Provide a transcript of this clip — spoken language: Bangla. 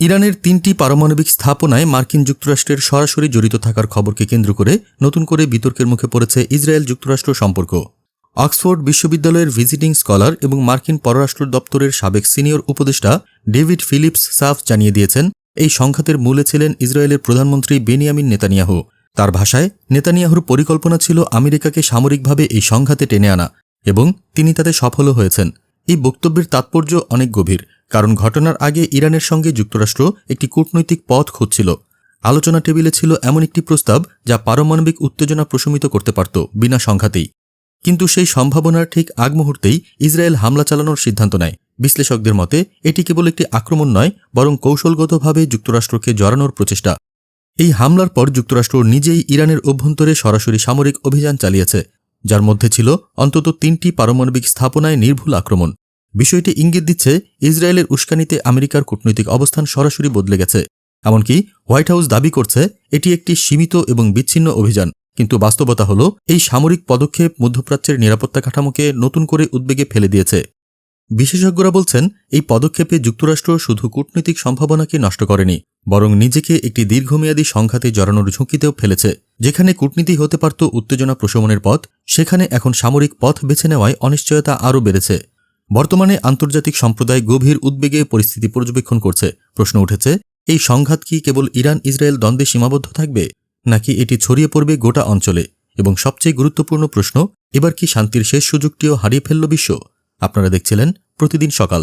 ইরানের তিনটি পারমাণবিক স্থাপনায় মার্কিন যুক্তরাষ্ট্রের সরাসরি জড়িত থাকার খবরকে কেন্দ্র করে নতুন করে বিতর্কের মুখে পড়েছে ইসরায়েল যুক্তরাষ্ট্র সম্পর্ক। অক্সফোর্ড বিশ্ববিদ্যালয়ের ভিজিটিং স্কলার এবং মার্কিন পররাষ্ট্র দপ্তরের সাবেক সিনিয়র উপদেষ্টা ডেভিড ফিলিপস সাফ জানিয়ে দিয়েছেন, এই সংঘাতের মূলে ছিলেন ইসরায়েলের প্রধানমন্ত্রী বেনিয়ামিন নেতানিয়াহু। তার ভাষায়, নেতানিয়াহুর পরিকল্পনা ছিল আমেরিকাকে সামরিকভাবে এই সংঘাতে টেনে আনা এবং তিনি তাতে সফলও হয়েছেন। এই বক্তব্যের তাৎপর্য অনেক গভীর। কারণ ঘটনার আগে ইরানের সঙ্গে যুক্তরাষ্ট্র একটি কূটনৈতিক পথ খুঁজছিল। আলোচনা টেবিলে ছিল এমন একটি প্রস্তাব যা পারমাণবিক উত্তেজনা প্রশমিত করতে পারত বিনা সংঘাতেই। কিন্তু সেই সম্ভাবনার ঠিক আগ মুহূর্তেই ইসরায়েল হামলা চালানোর সিদ্ধান্ত নেয়। বিশ্লেষকদের মতে, এটি কেবল একটি আক্রমণ নয়, বরং কৌশলগতভাবে যুক্তরাষ্ট্রকে জড়ানোর প্রচেষ্টা। এই হামলার পর যুক্তরাষ্ট্র নিজেই ইরানের অভ্যন্তরে সরাসরি সামরিক অভিযান চালিয়েছে, যার মধ্যে ছিল অন্তত তিনটি পারমাণবিক স্থাপনায় নির্ভুল আক্রমণ। বিষয়টি ইঙ্গিত দিচ্ছে, ইসরায়েলের উস্কানিতে আমেরিকার কূটনৈতিক অবস্থান সরাসরি বদলে গেছে। এমনকি হোয়াইট হাউস দাবি করছে, এটি একটি সীমিত এবং বিচ্ছিন্ন অভিযান। কিন্তু বাস্তবতা হল, এই সামরিক পদক্ষেপ মধ্যপ্রাচ্যের নিরাপত্তা কাঠামোকে নতুন করে উদ্বেগে ফেলে দিয়েছে। বিশেষজ্ঞরা বলছেন, এই পদক্ষেপে যুক্তরাষ্ট্র শুধু কূটনৈতিক সম্ভাবনাকে নষ্ট করেনি, বরং নিজেকে একটি দীর্ঘমেয়াদী সংঘাতে জড়ানোর ঝুঁকিতেও ফেলেছে। যেখানে কূটনীতি হতে পারত উত্তেজনা প্রশমনের পথ, সেখানে এখন সামরিক পথ বেছে নেওয়ায় অনিশ্চয়তা আরও বেড়েছে। বর্তমানে আন্তর্জাতিক সম্প্রদায় গভীর উদ্বেগে পরিস্থিতি পর্যবেক্ষণ করছে। প্রশ্ন উঠেছে, এই সংঘাত কি কেবল ইরান ইসরায়েল দ্বন্দ্বে সীমাবদ্ধ থাকবে, নাকি এটি ছড়িয়ে পড়বে গোটা অঞ্চলে? এবং সবচেয়ে গুরুত্বপূর্ণ প্রশ্ন, এবার কি শান্তির শেষ সুযোগটিও হারিয়ে ফেলল বিশ্ব? আপনারা দেখছিলেন প্রতিদিন সকাল।